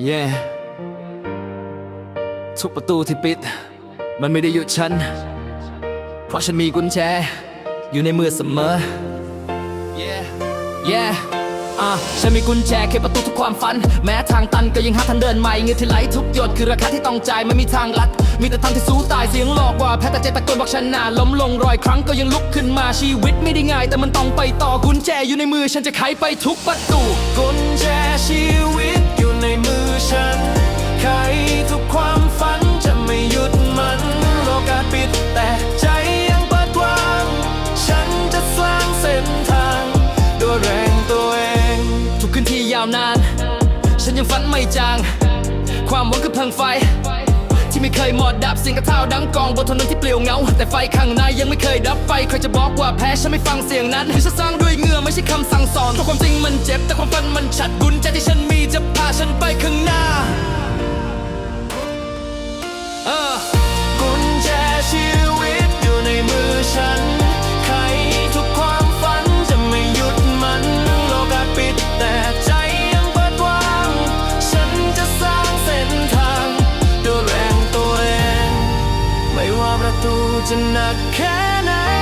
เย่ทุกประตูที่ปิด มันไม่ได้หยุดฉัน เพราะฉันมีกุญแจ อยู่ในมือเสมอ yeah yeah อะฉันมีกุญแจเคประตูทุกความฝัน แม้ทางตันก็ยังหาทางเดินใหม่เงินที่ไหลทุกหยดคือราคาที่ต้องจ่ายไม่มีทางลัด มีแต่ทางที่สู้ตายเสียงหลอกว่าแพ้แต่ใจตะโกนบอกฉันน่าล้มลงรอยครั้งก็ยังลุกขึ้นมาชีวิตไม่ได้ง่าย แต่มันต้องไปต่อกุญแจอยู่ในมือฉันจะไขไปทุกประตูกุาวนาน ฉันยังฝันไม่จาง ความหวังคือเพลิงไฟ ที่ไม่เคยหมดดับเสียงกระเท้าดังกองบนถนนที่เปลี่ยวเหงา แต่ไฟข้างในยังไม่เคยดับไฟใครจะบอกว่าแพ้ฉันไม่ฟังเสียงนั้นฉันสร้างด้วยเหงื่อไม่ใช่คำสั่งสอนเพราะความจริงมันเจ็บแต่ความฝันมันชัดกุญแจที่ฉัน tonight. Can I?